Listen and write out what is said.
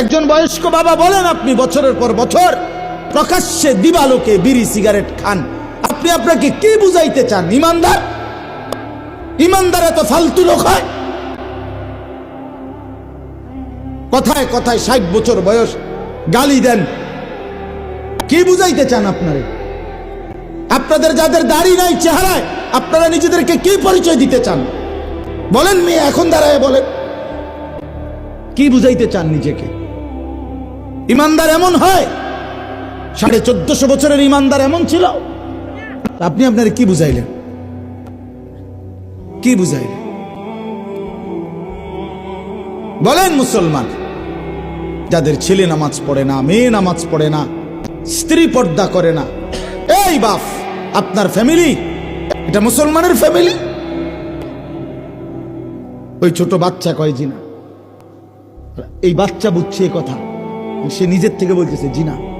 একজন বয়স্ক বাবা বলেন আপনি বছরের পর বছর প্রকাশ্যে দিবালোকে বিড়ি সিগারেট খান। আপনি আপনাকে কি বুঝাইতে চান? ইমানদার? ইমানদার এত ফালতু লোক হয়? কথায় কথায় ষাট বছর বয়স, গালি দেন। কি বুঝাইতে চান আপনারে? আপনাদের যাদের দাড়ি নাই, চেহারায়, আপনারা নিজেদেরকে কি পরিচয় দিতে চান? বলেন মেয়ে, এখন দাঁড়ায় বলেন। কি বুঝাইতে চান নিজেকে? ইমানদার এমন হয়? সাড়ে চোদ্দশো বছরের ইমানদার এমন ছিল? আপনি আপনার কি বুঝাইলেন? কি বুঝাইলেন? বলেন মুসলমান, যাদের ছেলে নামাজ পড়ে না, মেয়ে নামাজ পড়ে না, স্ত্রী পর্দা করে না, এই বাপ, আপনার ফ্যামিলি এটা মুসলমানের ফ্যামিলি ওই ছোট বাচ্চা কয় জিনা? এই বাচ্চা বুঝছে কথা। সে নিজের থেকে বলতেছে জিনা।